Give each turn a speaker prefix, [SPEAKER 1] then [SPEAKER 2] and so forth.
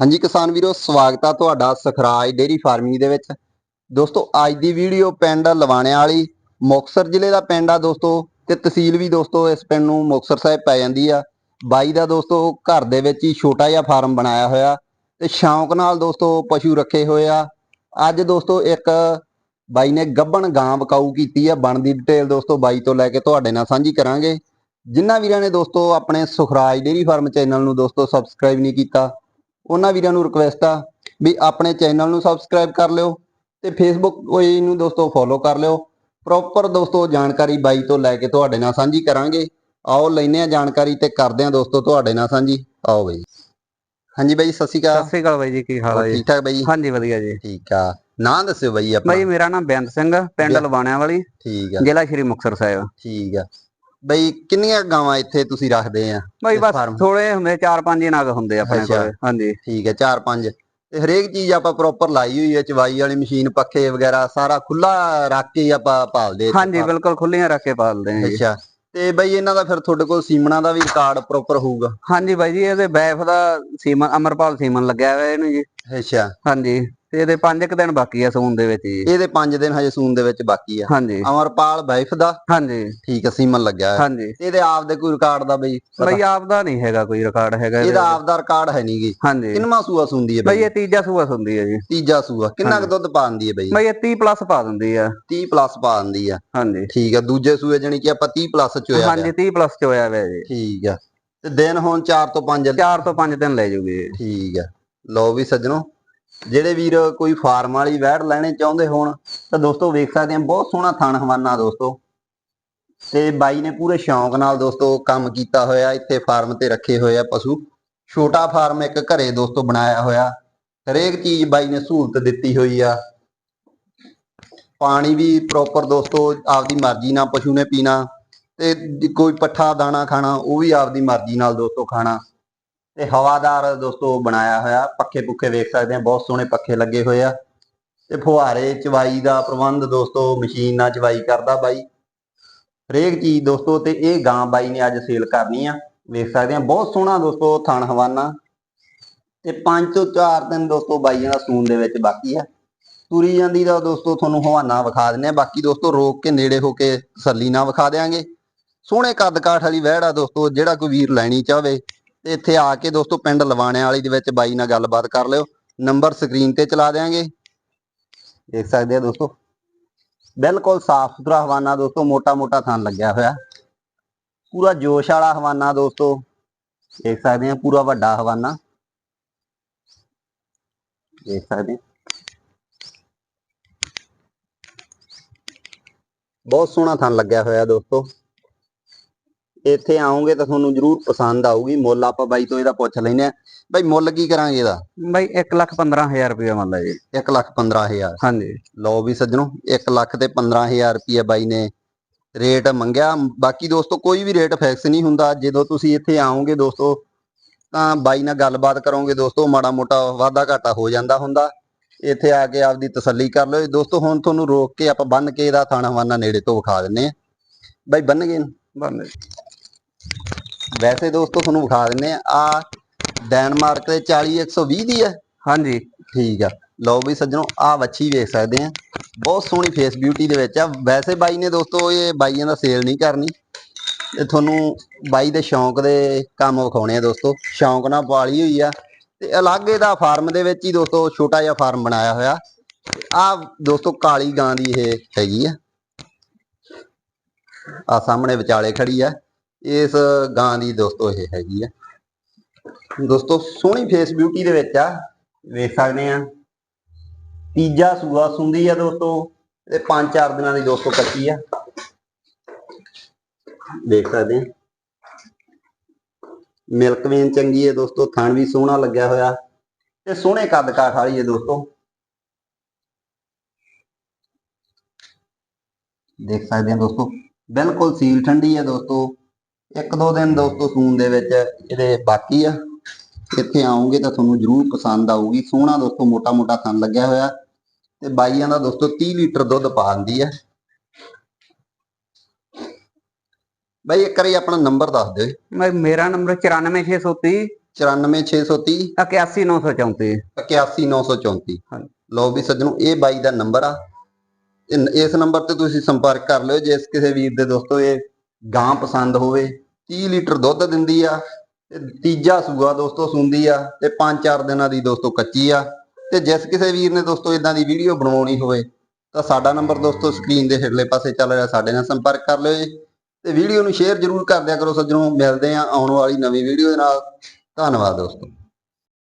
[SPEAKER 1] ਹਾਂਜੀ ਕਿਸਾਨ ਵੀਰੋ, ਸਵਾਗਤ ਆ ਤੁਹਾਡਾ ਸਖਰਾਜ ਡੇਰੀ ਫਾਰਮਿੰਗ ਦੇ ਵਿੱਚ। ਦੋਸਤੋ, ਅੱਜ ਦੀ ਵੀਡੀਓ ਪਿੰਡ ਲਵਾਣਿਆਂ ਵਾਲੀ, ਮੁਕਤਸਰ ਜ਼ਿਲ੍ਹੇ ਦਾ ਪਿੰਡ ਆ ਦੋਸਤੋ, ਤੇ ਤਹਿਸੀਲ ਵੀ ਦੋਸਤੋ ਇਸ ਪਿੰਡ ਨੂੰ ਮੁਕਤਸਰ ਸਾਹਿਬ ਪੈ ਜਾਂਦੀ ਆ। ਬਾਈ ਦਾ ਦੋਸਤੋ, ਘਰ ਦੇ ਵਿੱਚ ਹੀ ਛੋਟਾ ਜਿਹਾ ਫਾਰਮ ਬਣਾਇਆ ਹੋਇਆ, ਤੇ ਸ਼ੌਂਕ ਨਾਲ ਦੋਸਤੋ ਪਸ਼ੂ ਰੱਖੇ ਹੋਏ ਆ। ਅੱਜ ਦੋਸਤੋ ਇੱਕ ਬਾਈ ਨੇ ਗੱਬਣ ਗਾਂ ਬਕਾਊ ਕੀਤੀ ਆ, ਬਣਦੀ ਡਿਟੇਲ ਦੋਸਤੋ ਬਾਈ ਤੋਂ ਲੈ ਕੇ ਤੁਹਾਡੇ ਨਾਲ ਸਾਂਝੀ ਕਰਾਂਗੇ। ਜਿਨ੍ਹਾਂ ਵੀਰਾਂ ਨੇ ਦੋਸਤੋ ਆਪਣੇ ਸੁਖਰਾਜ ਡੇਰੀ ਫਾਰਮ ਚੈਨਲ ਨੂੰ ਦੋਸਤੋ ਸਬਸਕ੍ਰਾਈਬ ਨਹੀਂ ਕੀਤਾ ਉਹਨਾਂ ਵੀਰਾਂ ਨੂੰ ਰਿਕਵੈਸਟ ਆ ਵੀ ਆਪਣੇ ਚੈਨਲ ਨੂੰ ਸਬਸਕ੍ਰਾਈਬ ਕਰ ਲਿਓ ਤੇ ਫੇਸਬੁੱਕ ਪੇਜ ਨੂੰ ਦੋਸਤੋ ਫੋਲੋ ਕਰ ਲਿਓ। ਪ੍ਰੋਪਰ ਦੋਸਤੋ ਜਾਣਕਾਰੀ ਬਾਈ ਤੋਂ ਲੈ ਕੇ ਤੁਹਾਡੇ ਨਾਲ ਸਾਂਝੀ ਕਰਾਂਗੇ। ਆਓ ਲੈਨੇ ਆ ਜਾਣਕਾਰੀ ਤੇ ਕਰਦੇ ਆ ਦੋਸਤੋ ਤੁਹਾਡੇ ਨਾਲ ਸਾਂਝੀ। ਆਓ ਬਈ। ਹਾਂਜੀ ਬਾਈ ਸਤਿ ਸ਼੍ਰੀ
[SPEAKER 2] ਸਤਿ
[SPEAKER 1] ਅਕਾਲ
[SPEAKER 2] ਸ੍ਰੀ ਅਕਾਲ ਬਾਈ ਜੀ ਕੀ ਹਾਲ ਹੈ ਜੀ?
[SPEAKER 1] ਠੀਕ ਠਾਕ ਬਾਈ?
[SPEAKER 2] ਹਾਂਜੀ ਵਧੀਆ ਜੀ।
[SPEAKER 1] ਠੀਕ ਆ। ਨਾਂ ਦੱਸਿਓ ਬਾਈ ਆਪਣਾ।
[SPEAKER 2] ਬਾਈ ਮੇਰਾ ਨਾਮ ਬੇਅੰਤ ਸਿੰਘ ਪਿੰਡ। ਲਵਾਣਿਆਂ ਵਾਲੀ
[SPEAKER 1] ਠੀਕ ਆ।
[SPEAKER 2] ਜ਼ਿਲ੍ਹਾ ਸ਼੍ਰੀ ਮੁਕਤਸਰ ਸਾਹਿਬ।
[SPEAKER 1] ਠੀਕ ਆ। ਬਈ ਕਿੰਨੀਆਂ ਗਾਵਾਂ ਇੱਥੇ ਤੁਸੀਂ ਰੱਖਦੇ ਆ?
[SPEAKER 2] ਬਾਈ ਬਸ? ਥੋੜੇ ਹੁੰਦੇ ਚਾਰ ਪੰਜ ਹੀ ਨਗ ਹੁੰਦੇ ਆਪਣੇ। ਕੋਲ ਹਾਂਜੀ।
[SPEAKER 1] ਠੀਕ ਹੈ ਚਾਰ ਪੰਜ। ਤੇ ਹਰੇਕ ਚੀਜ਼ ਆਪਾਂ ਪ੍ਰੋਪਰ ਲਾਈ ਹੋਈ ਹੈ ਚਵਾਈ ਵਾਲੀ ਮਸ਼ੀਨ ਪੱਖੇ ਵਗੈਰਾ ਸਾਰਾ ਖੁੱਲਾ ਰੱਖ ਕੇ ਆਪਾਂ ਪਾਲਦੇ
[SPEAKER 2] ਹਾਂਜੀ। ਬਿਲਕੁਲ ਖੁੱਲੀਆਂ ਰੱਖ ਕੇ ਪਾਲਦੇ ਹਾਂ
[SPEAKER 1] ਅੱਛਾ। ਤੇ ਬਈ ਇਹਨਾਂ ਦਾ ਫਿਰ ਤੁਹਾਡੇ ਕੋਲ ਸੀਮਣਾ ਦਾ ਵੀ ਰਿਕਾਰਡ ਪ੍ਰੋਪਰ ਹੋਊਗਾ?
[SPEAKER 2] ਹਾਂਜੀ ਬਾਈ ਜੀ ਇਹਦੇ ਬੈਫ ਦਾ ਸੀਮਨ ਅਮਰਪਾਲ ਸੀਮਨ ਲੱਗਿਆ ਹੋਇਆ ਇਹਨੂੰ ਜੀ।
[SPEAKER 1] ਅੱਛਾ।
[SPEAKER 2] ਹਾਂਜੀ। ਤੇ ਇਹਦੇ ਪੰਜ ਕੁ ਦਿਨ ਬਾਕੀ ਆ ਸੂਨ ਦੇ ਵਿੱਚ ਜੀ।
[SPEAKER 1] ਇਹਦੇ 5 ਦਿਨ ਹਜੇ ਸੂਨ ਦੇ ਵਿੱਚ ਬਾਕੀ ਆ।
[SPEAKER 2] ਹਾਂਜੀ।
[SPEAKER 1] ਅਮਰਪਾਲ ਬਾਈਫ ਦਾ?
[SPEAKER 2] ਹਾਂਜੀ।
[SPEAKER 1] ਠੀਕ ਆ ਸੀਮਨ ਲੱਗਿਆ।
[SPEAKER 2] ਹਾਂਜੀ।
[SPEAKER 1] ਤੇ ਇਹਦੇ ਆਪ ਦੇ ਕੋਈ ਰਿਕਾਰਡ ਦਾ ਬਈ?
[SPEAKER 2] ਬਾਈ ਆਪ ਦਾ ਨਹੀਂ ਹੈਗਾ ਕੋਈ ਰਿਕਾਰਡ ਹੈਗਾ ਇਹਦੇ।
[SPEAKER 1] ਆਪ ਦਾ ਰਿਕਾਰਡ ਹੈ ਨਹੀਂਗੀ
[SPEAKER 2] ਹਾਂਜੀ।
[SPEAKER 1] ਕਿੰਨਵਾਂ ਸੂਆ ਸੁੰਦੀ ਹੈ
[SPEAKER 2] ਬਾਈ ਇਹ ਤੀਜਾ ਸੂਆ ਹੁੰਦੀ ਹੈ ਜੀ।
[SPEAKER 1] ਤੀਜਾ ਸੂਆ। ਕਿੰਨਾ ਕੁ। ਦੁੱਧ ਪਾਉਂਦੀ ਹੈ ਬਈ?
[SPEAKER 2] ਬਾਈ ਇਹ 30 ਪਲੱਸ ਪਾ ਦਿੰਦੀ ਆ।
[SPEAKER 1] 30 ਪਲੱਸ ਪਾਉਂਦੀ ਆ।
[SPEAKER 2] ਹਾਂਜੀ।
[SPEAKER 1] ਠੀਕ ਆ ਦੂਜੇ ਸੂਏ ਜਾਨੀ ਕਿ ਆਪਾਂ 30 ਪਲੱਸ ਚ ਹੋਇਆ
[SPEAKER 2] ਹਾਂਜੀ 30 ਪਲੱਸ ਚ ਹੋਇਆ ਹੋਇਆ ਜੀ।
[SPEAKER 1] ਠੀਕ ਆ। ਤੇ ਦਿਨ ਹੁਣ 4 ਤੋਂ 5
[SPEAKER 2] ਚਾਰ ਤੋਂ ਪੰਜ ਦਿਨ ਲੈ ਜੂਗੀ।
[SPEAKER 1] ਠੀਕ ਆ। ਲਓ ਵੀ ਸੱਜਣੋ ਜਿਹੜੇ ਵੀਰ ਕੋਈ ਫਾਰਮ ਵਾਲੀ ਵੈੜ ਲੈਣੇ ਚਾਹੁੰਦੇ ਹੋਣ, ਤਾਂ ਦੋਸਤੋ ਵੇਖ ਸਕਦੇ ਆ ਬਹੁਤ ਸੋਹਣਾ ਥਣ ਹਵਾਨਾ ਦੋਸਤੋ। ਤੇ ਬਾਈ ਨੇ ਪੂਰੇ ਸ਼ੌਂਕ ਨਾਲ ਦੋਸਤੋ ਕੰਮ ਕੀਤਾ ਹੋਇਆ, ਇੱਥੇ ਫਾਰਮ ਤੇ ਰੱਖੇ ਹੋਏ ਆ ਪਸ਼ੂ। ਛੋਟਾ ਫਾਰਮ ਇੱਕ ਘਰੇ ਦੋਸਤੋ ਬਣਾਇਆ ਹੋਇਆ। ਹਰੇਕ ਚੀਜ਼ ਬਾਈ ਨੇ ਸਹੂਲਤ ਦਿੱਤੀ ਹੋਈ ਆ। ਪਾਣੀ ਵੀ ਪ੍ਰੋਪਰ ਦੋਸਤੋ ਆਪਦੀ ਮਰਜ਼ੀ ਨਾਲ ਪਸ਼ੂ ਨੇ ਪੀਣਾ। ਤੇ ਕੋਈ ਪੱਠਾ, ਦਾਣਾ ਖਾਣਾ, ਉਹ ਵੀ ਆਪਦੀ ਮਰਜ਼ੀ ਨਾਲ ਦੋਸਤੋ ਖਾਣਾ। ਤੇ ਹਵਾਦਾਰ ਦੋਸਤੋ ਬਣਾਇਆ ਹੋਇਆ, ਪੱਖੇ ਪੁੱਖੇ ਵੇਖ ਸਕਦੇ ਆ ਬਹੁਤ ਸੋਹਣੇ ਪੱਖੇ ਲੱਗੇ ਹੋਏ ਆ। ਤੇ ਫੁਹਾਰੇ ਚਵਾਈ ਦਾ ਪ੍ਰਬੰਧ ਦੋਸਤੋ, ਮਸ਼ੀਨ ਨਾਲ ਚਵਾਈ ਕਰਦਾ ਬਾਈ। ਹਰੇਕ ਚੀਜ਼ ਦੋਸਤੋ ਤੇ ਇਹ ਗਾਂ ਬਾਈ ਨੇ ਅੱਜ ਸੇਲ ਕਰਨੀ ਆ। ਵੇਖ ਸਕਦੇ ਆ ਬਹੁਤ ਸੋਹਣਾ ਦੋਸਤੋ ਥਣ ਹਵਾਨਾ। ਤੇ 5 ਤੋਂ 4 ਦਿਨ ਦੋਸਤੋ ਬਾਈਆਂ ਦਾ ਸੂਨ ਦੇ ਵਿੱਚ ਬਾਕੀ ਆ। ਤੁਰੀ ਜਾਂਦੀ ਦਾ ਦੋਸਤੋ ਤੁਹਾਨੂੰ ਹਵਾਨਾ ਵਿਖਾ ਦਿੰਨੇ ਆ। ਬਾਕੀ ਦੋਸਤੋ ਰੋਕ ਕੇ ਨੇੜੇ ਹੋ ਕੇ ਤਸੱਲੀ ਨਾਲ ਵਿਖਾ ਦੇਾਂਗੇ ਸੋਹਣੇ ਕੱਦ ਕਾਠ ਵਾਲੀ ਵਹਿੜ ਆ ਦੋਸਤੋ, ਜਿਹੜਾ ਕੋਈ ਵੀਰ ਲੈਣੀ ਚਾਹਵੇ। ਤੇ ਇੱਥੇ ਆ ਕੇ ਦੋਸਤੋ ਪਿੰਡ ਲਵਾਣਿਆਂ ਵਾਲੀ ਦੇ ਵਿੱਚ ਬਾਈ ਨਾਲ ਗੱਲਬਾਤ ਕਰ ਲਿਓ। ਨੰਬਰ ਸਕਰੀਨ ਤੇ ਚਲਾ ਦੇਾਂਗੇ ਦੇਖ ਸਕਦੇ ਆ ਦੋਸਤੋ। ਬਿਲਕੁਲ ਸਾਫ਼ ਸੁਥਰਾ ਹਵਾਨਾ ਦੋਸਤੋ ਮੋਟਾ ਮੋਟਾ ਥਣ ਲੱਗਿਆ ਹੋਇਆ। ਪੂਰਾ ਜੋਸ਼ ਵਾਲਾ ਹਵਾਨਾ ਦੋਸਤੋ। ਦੇਖ ਸਕਦੇ ਆ, ਪੂਰਾ ਵੱਡਾ ਹਵਾਨਾ। ਦੇਖ ਸਕਦੇ ਆ। ਬਹੁਤ ਸੋਹਣਾ ਥਣ ਲੱਗਿਆ ਹੋਇਆ ਦੋਸਤੋ। ਇੱਥੇ ਆਉਂਗੇ ਤਾਂ ਤੁਹਾਨੂੰ ਜ਼ਰੂਰ ਪਸੰਦ ਆਊਗੀ। ਮੁੱਲ ਆਪਾਂ ਬਾਈ ਤੋਂ ਇਹਦਾ ਪੁੱਛ ਲੈਨੇ ਆ ਬਾਈ ਮੁੱਲ ਕੀ ਕਰਾਂਗੇ ਇਹਦਾ?
[SPEAKER 2] ਬਾਈ 1 ਲੱਖ 15000 ਰੁਪਏ ਮੰਨ ਜੀ।
[SPEAKER 1] 1 ਲੱਖ 15000
[SPEAKER 2] ਹਾਂਜੀ।
[SPEAKER 1] ਲਓ ਵੀ ਸੱਜਣੋ 1 ਲੱਖ ਤੇ 15000 ਰੁਪਏ ਬਾਈ ਨੇ ਰੇਟ ਮੰਗਿਆ। ਬਾਕੀ ਦੋਸਤੋ ਕੋਈ ਵੀ ਰੇਟ ਫਿਕਸ ਨਹੀਂ ਹੁੰਦਾ। ਜਦੋਂ ਤੁਸੀਂ ਇੱਥੇ ਆਓਗੇ ਦੋਸਤੋ ਤਾਂ ਬਾਈ ਨਾਲ ਗੱਲਬਾਤ ਕਰੋਗੇ ਦੋਸਤੋ। ਮਾੜਾ ਮੋਟਾ ਵਾਧਾ ਘਾਟਾ ਹੋ ਜਾਂਦਾ ਹੁੰਦਾ। ਇੱਥੇ ਆ ਕੇ ਆਪਦੀ ਤਸੱਲੀ ਕਰ ਲਓ। ਦੋਸਤੋ ਹੁਣ ਤੁਹਾਨੂੰ ਰੋਕ ਕੇ ਆਪਾਂ ਬੰਨ ਕੇ ਇਹਦਾ ਥਾਣਾ ਵਾਨਾ ਨੇੜੇ ਤੋਂ ਵਿਖਾ ਦਿੰਨੇ ਆ ਬਾਈ ਬੰਨ ਗਏ
[SPEAKER 2] ਬੰਦ
[SPEAKER 1] ਵੈਸੇ ਦੋਸਤੋ ਤੁਹਾਨੂੰ ਵਿਖਾ ਦਿੰਨੇ ਆ ਆ ਡੈਨਮਾਰਕ ਦੇ 40 120 ਦੀ ਹੈ।
[SPEAKER 2] ਹਾਂਜੀ।
[SPEAKER 1] ਠੀਕ ਆ। ਲਓ ਵੀ ਸੱਜਣੋ ਆ ਵੱਛੀ ਵੇਖ ਸਕਦੇ ਆ ਬਹੁਤ ਸੋਹਣੀ ਫੇਸ ਬਿਊਟੀ ਦੇ ਵਿੱਚ ਆ। ਵੈਸੇ ਬਾਈ ਨੇ ਦੋਸਤੋ ਇਹ ਬਾਈਆਂ ਦਾ ਸੇਲ ਨਹੀਂ ਕਰਨੀ। ਤੇ ਤੁਹਾਨੂੰ ਬਾਈ ਦੇ ਸ਼ੌਂਕ ਦੇ ਕੰਮ ਵਿਖਾਉਣੇ ਆ ਦੋਸਤੋ। ਸ਼ੌਂਕ ਨਾਲ ਪਾਲੀ ਹੋਈ ਆ। ਤੇ ਅਲੱਗ ਇਹਦਾ ਫਾਰਮ ਦੇ ਵਿੱਚ ਹੀ ਦੋਸਤੋ ਛੋਟਾ ਜਿਹਾ ਫਾਰਮ ਬਣਾਇਆ ਹੋਇਆ। ਆ ਦੋਸਤੋ ਕਾਲੀ ਗਾਂ ਦੀ ਇਹ ਹੈਗੀ ਆ। ਆ ਸਾਹਮਣੇ ਵਿਚਾਲੇ ਖੜੀ ਆ। ਇਸ ਗਾਂ ਦੀ ਦੋਸਤੋ ਇਹ ਹੈਗੀ ਆ। ਦੋਸਤੋ, ਸੋਹਣੀ ਫੇਸ ਬਿਊਟੀ ਦੇ ਵਿੱਚ ਆ, ਵੇਖ ਸਕਦੇ ਆ। ਤੀਜਾ ਸੂਆ ਸੁੰਦੀ ਆ ਦੋਸਤੋ, ਤੇ 5-4 ਦਿਨਾਂ ਦੀ ਦੋਸਤੋ ਕੱਚੀ ਆ। ਦੇਖ ਸਕਦੇ ਆ। ਮਿਲਕ ਵੇਨ ਚੰਗੀ ਹੈ ਦੋਸਤੋ, ਥਣ ਵੀ ਸੋਹਣਾ ਲੱਗਿਆ ਹੋਇਆ। ਤੇ ਸੋਹਣੇ ਕੱਦ ਕਾਠ ਵਾਲੀ ਹੈ ਦੋਸਤੋ। ਦੇਖ ਸਕਦੇ ਆ ਦੋਸਤੋ, ਬਿਲਕੁਲ ਸੀਲ ਠੰਡੀ ਹੈ ਦੋਸਤੋ। ਇੱਕ ਦੋ ਦਿਨ ਦੋਸਤੋ ਸੂਨ ਦੇ ਵਿੱਚ ਇਹਦੇ ਬਾਕੀ ਆ ਇੱਥੇ ਆਉਂਗੇ ਤਾਂ ਤੁਹਾਨੂੰ ਜ਼ਰੂਰ ਪਸੰਦ ਆਊਗੀ। ਸੋਹਣਾ ਦੋਸਤੋ ਮੋਟਾ ਮੋਟਾ ਥਣ ਲੱਗਿਆ ਹੋਇਆ ਤੇ ਬਾਈਆਂ ਦਾ ਦੋਸਤੋ 30 ਲੀਟਰ ਦੁੱਧ ਪਾ ਦਿੰਦੀ ਹੈ। ਬਾਈ ਇੱਕ ਵਾਰੀ ਆਪਣਾ ਨੰਬਰ ਦੱਸ ਦਿਓ
[SPEAKER 2] ਮੇਰਾ ਨੰਬਰ 94630
[SPEAKER 1] 94630
[SPEAKER 2] 81934
[SPEAKER 1] 81934
[SPEAKER 2] ਹਾਂਜੀ।
[SPEAKER 1] ਲਓ ਵੀ ਸੱਜਣੋ ਇਹ ਬਾਈ ਦਾ ਨੰਬਰ ਆ। ਇਸ ਨੰਬਰ ਤੇ ਤੁਸੀਂ ਸੰਪਰਕ ਕਰ ਲਿਓ ਜੇ ਕਿਸੇ ਵੀਰ ਦੇ ਦੋਸਤੋ ਇਹ ਗਾਂ ਪਸੰਦ ਹੋਵੇ। 30 ਲੀਟਰ ਦੁੱਧ ਦਿੰਦੀ ਆ, ਤੇ ਤੀਜਾ ਸੂਆ ਦੋਸਤੋ ਸੁੰਦੀ ਆ, ਤੇ 5-4 ਦਿਨਾਂ ਦੀ ਦੋਸਤੋ ਕੱਚੀ ਆ। ਤੇ ਜਿਸ ਕਿਸੇ ਵੀਰ ਨੇ ਦੋਸਤੋ ਇਦਾਂ ਦੀ ਵੀਡੀਓ ਬਣਵਾਉਣੀ ਹੋਵੇ, ਤਾਂ ਸਾਡਾ ਨੰਬਰ ਦੋਸਤੋ ਸਕਰੀਨ ਦੇ ਹੇਠਲੇ ਪਾਸੇ ਚੱਲ ਰਿਹਾ, ਸਾਡੇ ਨਾਲ ਸੰਪਰਕ ਕਰ ਲਿਓ ਜੀ। ਤੇ ਵੀਡੀਓ ਨੂੰ ਸ਼ੇਅਰ ਜ਼ਰੂਰ ਕਰ ਦਿਆ ਕਰੋ ਸੱਜਣੋ, ਮਿਲਦੇ ਆ ਆਉਣ ਵਾਲੀ ਨਵੀਂ ਵੀਡੀਓ ਦੇ ਨਾਲ। ਧੰਨਵਾਦ ਦੋਸਤੋ।